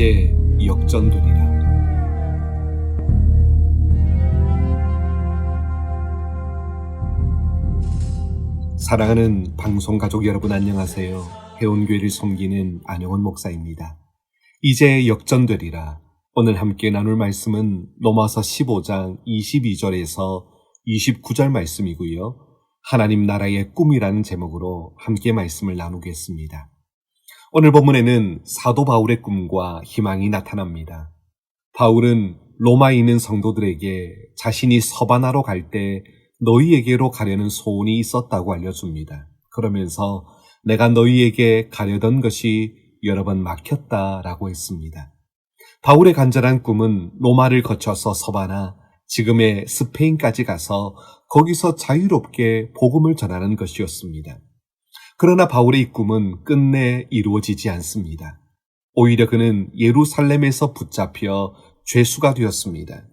이제 역전되리라. 사랑하는 방송 가족 여러분 안녕하세요. 해운교회를 섬기는 안영원 목사입니다. 이제 역전되리라. 오늘 함께 나눌 말씀은 로마서 15장 22절에서 29절 말씀이고요. 하나님 나라의 꿈이라는 제목으로 함께 말씀을 나누겠습니다. 오늘 본문에는 사도 바울의 꿈과 희망이 나타납니다. 바울은 로마에 있는 성도들에게 자신이 서바나로 갈 때 너희에게로 가려는 소원이 있었다고 알려줍니다. 그러면서 내가 너희에게 가려던 것이 여러 번 막혔다라고 했습니다. 바울의 간절한 꿈은 로마를 거쳐서 서바나, 지금의 스페인까지 가서 거기서 자유롭게 복음을 전하는 것이었습니다. 그러나 바울의 꿈은 끝내 이루어지지 않습니다. 오히려 그는 예루살렘에서 붙잡혀 죄수가 되었습니다.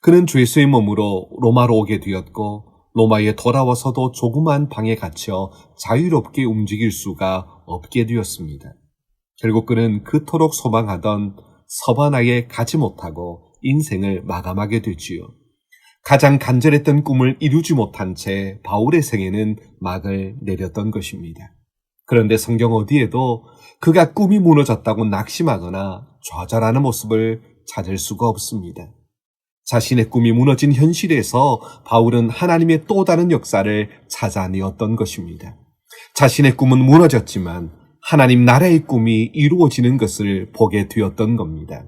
그는 죄수의 몸으로 로마로 오게 되었고 로마에 돌아와서도 조그만 방에 갇혀 자유롭게 움직일 수가 없게 되었습니다. 결국 그는 그토록 소망하던 서바나에 가지 못하고 인생을 마감하게 되지요. 가장 간절했던 꿈을 이루지 못한 채 바울의 생에는 막을 내렸던 것입니다. 그런데 성경 어디에도 그가 꿈이 무너졌다고 낙심하거나 좌절하는 모습을 찾을 수가 없습니다. 자신의 꿈이 무너진 현실에서 바울은 하나님의 또 다른 역사를 찾아내었던 것입니다. 자신의 꿈은 무너졌지만 하나님 나라의 꿈이 이루어지는 것을 보게 되었던 겁니다.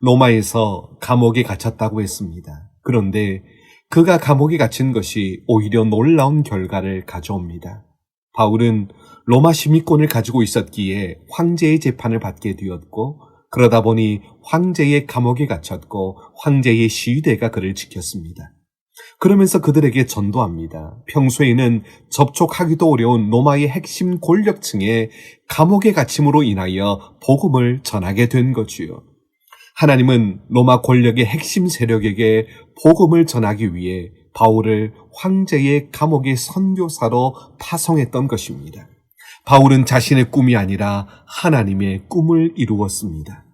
로마에서 감옥에 갇혔다고 했습니다. 그런데 그가 감옥에 갇힌 것이 오히려 놀라운 결과를 가져옵니다. 바울은 로마 시민권을 가지고 있었기에 황제의 재판을 받게 되었고 그러다 보니 황제의 감옥에 갇혔고 황제의 시위대가 그를 지켰습니다. 그러면서 그들에게 전도합니다. 평소에는 접촉하기도 어려운 로마의 핵심 권력층의 감옥에 갇힘으로 인하여 복음을 전하게 된 거지요. 하나님은 로마 권력의 핵심 세력에게 복음을 전하기 위해 바울을 황제의 감옥의 선교사로 파송했던 것입니다. 바울은 자신의 꿈이 아니라 하나님의 꿈을 이루었습니다.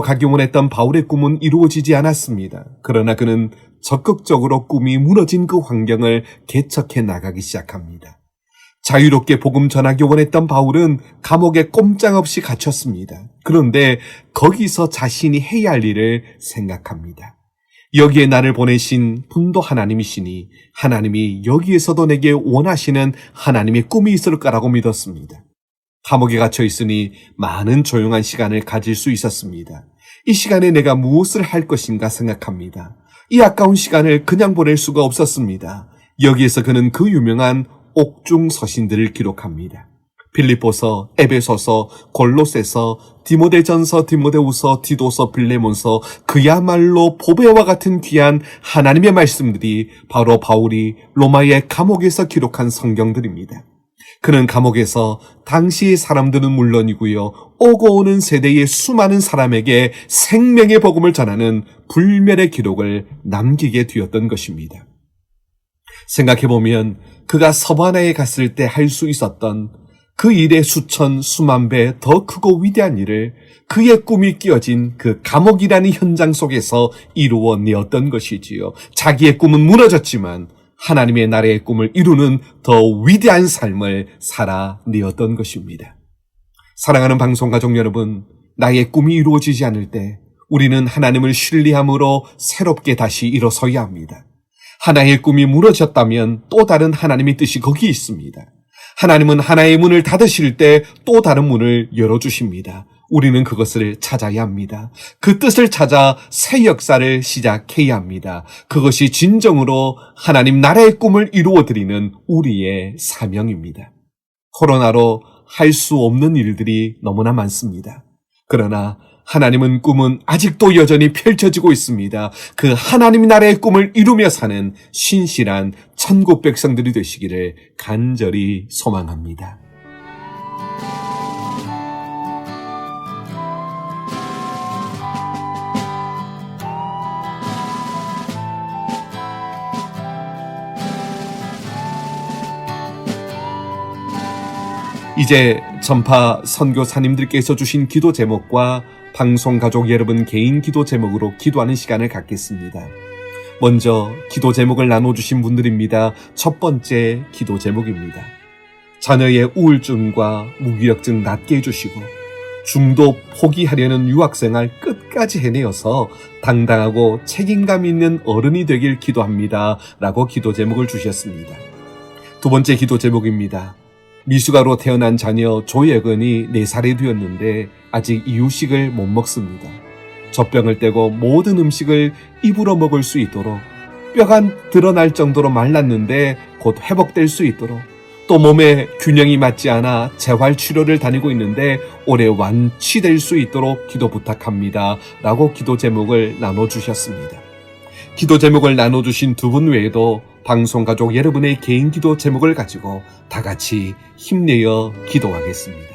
가기 원했던 바울의 꿈은 이루어지지 않았습니다. 그러나 그는 적극적으로 꿈이 무너진 그 환경을 개척해 나가기 시작합니다. 자유롭게 복음 전하기 원했던 바울은 감옥에 꼼짝없이 갇혔습니다. 그런데 거기서 자신이 해야 할 일을 생각합니다. 여기에 나를 보내신 분도 하나님이시니 하나님이 여기에서도 내게 원하시는 하나님의 꿈이 있을 거라고 믿었습니다. 감옥에 갇혀 있으니 많은 조용한 시간을 가질 수 있었습니다. 이 시간에 내가 무엇을 할 것인가 생각합니다. 이 아까운 시간을 그냥 보낼 수가 없었습니다. 여기에서 그는 그 유명한 옥중 서신들을 기록합니다. 빌립보서, 에베소서, 골로새서, 디모데전서, 디모데우서, 디도서, 빌레몬서 그야말로 보배와 같은 귀한 하나님의 말씀들이 바로 바울이 로마의 감옥에서 기록한 성경들입니다. 그는 감옥에서 당시의 사람들은 물론이고요. 오고 오는 세대의 수많은 사람에게 생명의 복음을 전하는 불멸의 기록을 남기게 되었던 것입니다. 생각해보면 그가 서바나에 갔을 때 할 수 있었던 그 일의 수천 수만 배 더 크고 위대한 일을 그의 꿈이 끼어진 그 감옥이라는 현장 속에서 이루어내었던 것이지요. 자기의 꿈은 무너졌지만 하나님의 나라의 꿈을 이루는 더 위대한 삶을 살아내었던 것입니다. 사랑하는 방송 가족 여러분, 나의 꿈이 이루어지지 않을 때 우리는 하나님을 신뢰함으로 새롭게 다시 일어서야 합니다. 하나의 꿈이 무너졌다면 또 다른 하나님의 뜻이 거기 있습니다. 하나님은 하나의 문을 닫으실 때 또 다른 문을 열어주십니다. 우리는 그것을 찾아야 합니다. 그 뜻을 찾아 새 역사를 시작해야 합니다. 그것이 진정으로 하나님 나라의 꿈을 이루어드리는 우리의 사명입니다. 코로나로 할 수 없는 일들이 너무나 많습니다. 그러나 하나님은 꿈은 아직도 여전히 펼쳐지고 있습니다. 그 하나님 나라의 꿈을 이루며 사는 신실한 천국 백성들이 되시기를 간절히 소망합니다. 이제 전파 선교사님들께서 주신 기도 제목과 방송 가족 여러분 개인 기도 제목으로 기도하는 시간을 갖겠습니다. 먼저 기도 제목을 나눠주신 분들입니다. 첫 번째 기도 제목입니다. 자녀의 우울증과 무기력증 낫게 해주시고 중도 포기하려는 유학생활 끝까지 해내어서 당당하고 책임감 있는 어른이 되길 기도합니다. 라고 기도 제목을 주셨습니다. 두 번째 기도 제목입니다. 미숙아로 태어난 자녀 조예근이 4살이 되었는데 아직 이유식을 못 먹습니다. 젖병을 떼고 모든 음식을 입으로 먹을 수 있도록 뼈가 드러날 정도로 말랐는데 곧 회복될 수 있도록 또 몸에 균형이 맞지 않아 재활 치료를 다니고 있는데 올해 완치될 수 있도록 기도 부탁합니다. 라고 기도 제목을 나눠주셨습니다. 기도 제목을 나눠주신 두 분 외에도 방송 가족 여러분의 개인 기도 제목을 가지고 다 같이 힘내어 기도하겠습니다.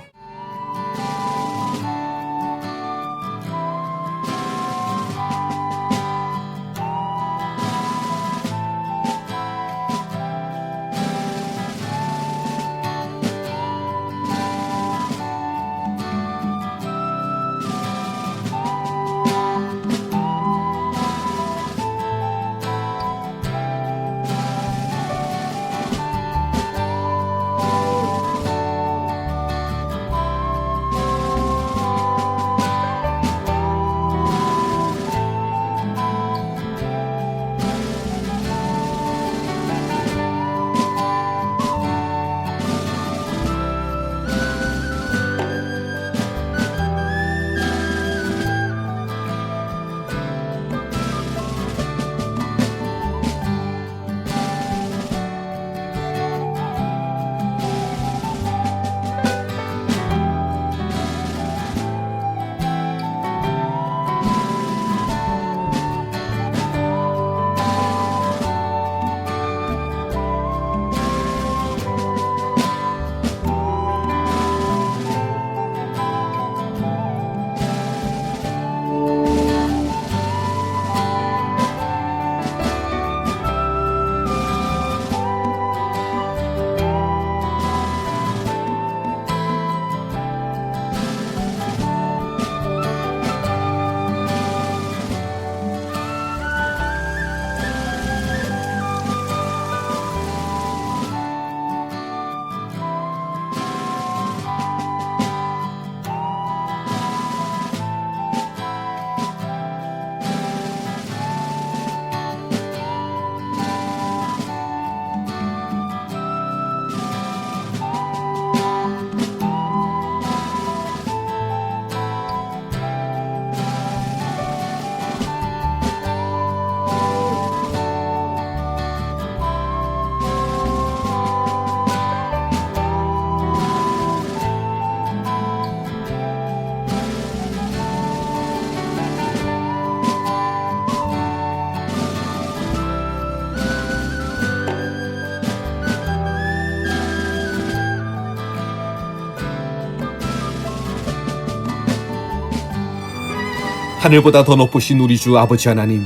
하늘보다 더 높으신 우리 주 아버지 하나님,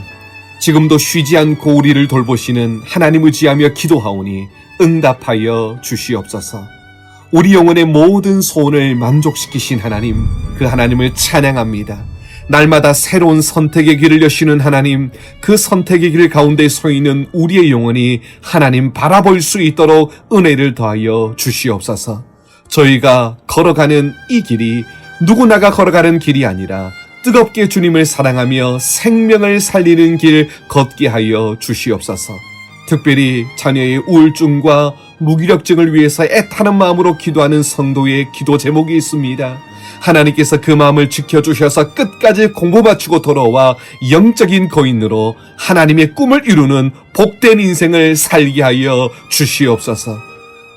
지금도 쉬지 않고 우리를 돌보시는 하나님을 지하며 기도하오니 응답하여 주시옵소서. 우리 영혼의 모든 소원을 만족시키신 하나님, 그 하나님을 찬양합니다. 날마다 새로운 선택의 길을 여시는 하나님, 그 선택의 길 가운데 서 있는 우리의 영혼이 하나님 바라볼 수 있도록 은혜를 더하여 주시옵소서. 저희가 걸어가는 이 길이 누구나가 걸어가는 길이 아니라 뜨겁게 주님을 사랑하며 생명을 살리는 길 걷게 하여 주시옵소서. 특별히 자녀의 우울증과 무기력증을 위해서 애타는 마음으로 기도하는 성도의 기도 제목이 있습니다. 하나님께서 그 마음을 지켜주셔서 끝까지 공부 마치고 돌아와 영적인 거인으로 하나님의 꿈을 이루는 복된 인생을 살게 하여 주시옵소서.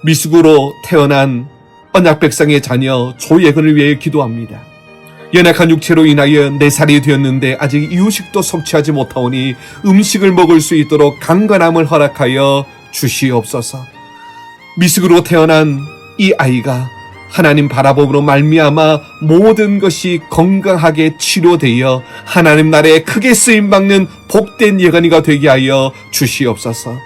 미숙으로 태어난 언약 백성의 자녀 조예근을 위해 기도합니다. 연약한 육체로 인하여 네 살이 되었는데 아직 이유식도 섭취하지 못하오니 음식을 먹을 수 있도록 강건함을 허락하여 주시옵소서. 미숙으로 태어난 이 아이가 하나님 바라봄으로 말미암아 모든 것이 건강하게 치료되어 하나님 나라에 크게 쓰임 받는 복된 예언이가 되게 하여 주시옵소서.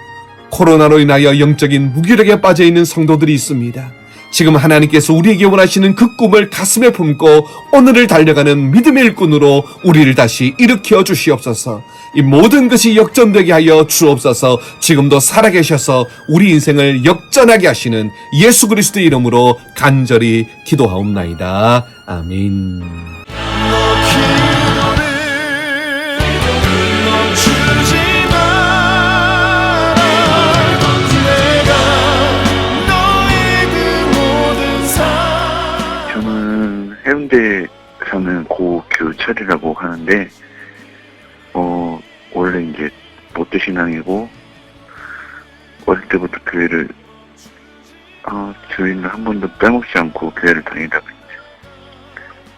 코로나로 인하여 영적인 무기력에 빠져 있는 성도들이 있습니다. 지금 하나님께서 우리에게 원하시는 그 꿈을 가슴에 품고 오늘을 달려가는 믿음의 일꾼으로 우리를 다시 일으켜 주시옵소서. 이 모든 것이 역전되게 하여 주옵소서. 지금도 살아계셔서 우리 인생을 역전하게 하시는 예수 그리스도의 이름으로 간절히 기도하옵나이다. 아멘. 해운대 사는 고규철이라고 하는데, 어, 원래 이제 롯데신앙이고, 어릴 때부터 교회를, 어, 주일날 한 번도 빼먹지 않고 교회를 다니다가 이제,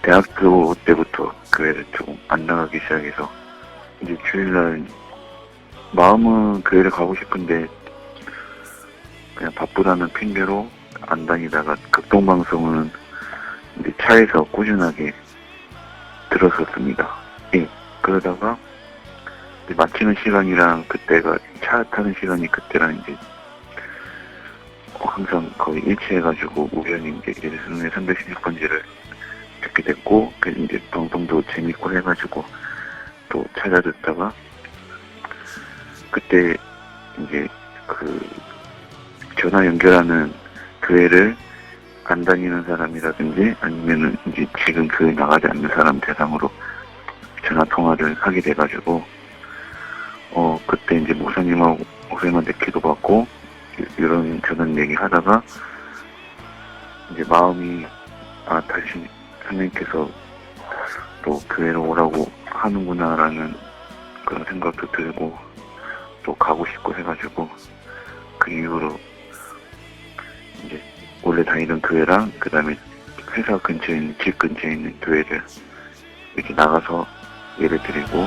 대학교 때부터 교회를 조금 안 나가기 시작해서, 이제 주일날, 마음은 교회를 가고 싶은데, 그냥 바쁘다는 핑계로 안 다니다가 극동방송은 이제 차에서 꾸준하게 들었었습니다. 예. 그러다가 마치는 시간이랑 그때가 차 타는 시간이 그때랑 이제 어, 항상 거의 일치해가지고 우연히 이제 예수님의 316번지를 듣게 됐고 그 이제 방송도 재밌고 해가지고 또 찾아 듣다가 그때 이제 그 전화 연결하는 교회를 안 다니는 사람이라든지 아니면은 이제 지금 교회 나가지 않는 사람 대상으로 전화 통화를 하게 돼가지고 어 그때 이제 목사님하고 목사님한테 기도받고 이- 이런 저런 얘기 하다가 이제 마음이 아 다시 하나님께서 또 교회로 오라고 하는구나라는 그런 생각도 들고 또 가고 싶고 해가지고 그 이후로 이제 원래 다니던 교회랑 그 다음에 회사 근처에 있는 집 근처에 있는 교회를 이렇게 나가서 예를 드리고.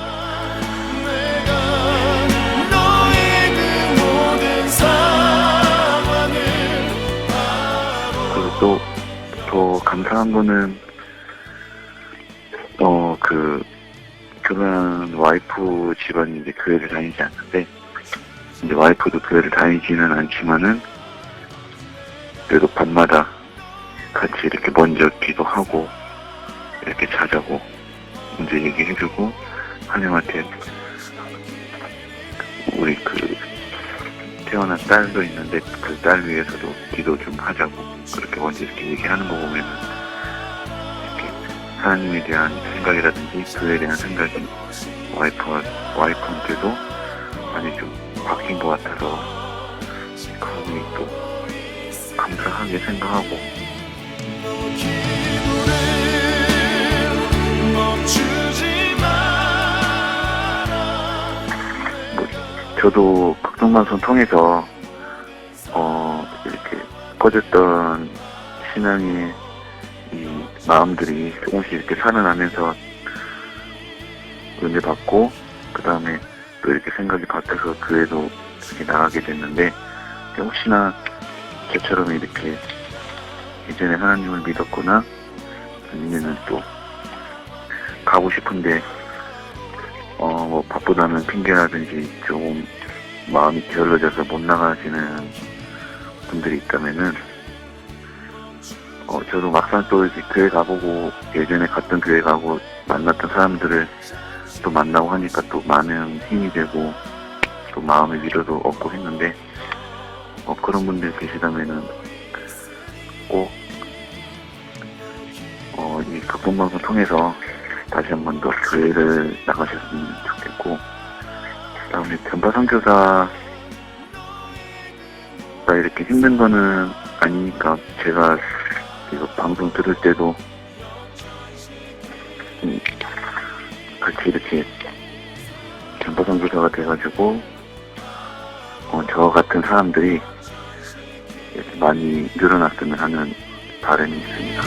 그 그리고 또 더 감사한 거는 어 그 결혼한 와이프 이제 교회를 다니지 않는데 이제 와이프도 교회를 다니지는 않지만은 그래도 밤마다 같이 이렇게 먼저 기도하고 이렇게 자자고 먼저 얘기해주고 하나님한테 우리 그 태어난 딸도 있는데 그 딸 위해서도 기도 좀 하자고 그렇게 먼저 이렇게 얘기하는 거 보면은 이렇게 하나님에 대한 생각이라든지 교회에 대한 생각이 와이프와 와이프한테도 많이 좀 바뀐 것 같아서 그 부분이 또 감사하게 생각하고. 저도 극동방송 통해서 어 이렇게 꺼졌던 신앙의 이 마음들이 조금씩 이렇게 살아나면서 은혜 받고 그 다음에 또 이렇게 생각이 바뀌어서 교회도 이렇게 나가게 됐는데 혹시나 저처럼 이렇게 예전에 하나님을 믿었거나 아니면은 또 가고 싶은데 어, 뭐 바쁘다는 핑계라든지 조금 마음이 게을러져서 못 나가시는 분들이 있다면은 어, 저도 막상 또 이렇게 교회 가보고 예전에 갔던 교회 가고 만났던 사람들을 또 만나고 하니까 또 많은 힘이 되고 또 마음의 위로도 얻고 했는데 어, 그런 분들 계시다면은 꼭 어, 이 극본 방송 통해서 다시 한 번 더 교회를 나가셨으면 좋겠고 그다음에 전파 선교사가 이렇게 힘든 거는 아니니까 제가 이거 방송 들을 때도 음, 같이 이렇게 전파 선 교사가 돼가지고 어, 저 같은 사람들이 이렇게 많이 늘어났으면 하는 바람이 있습니다.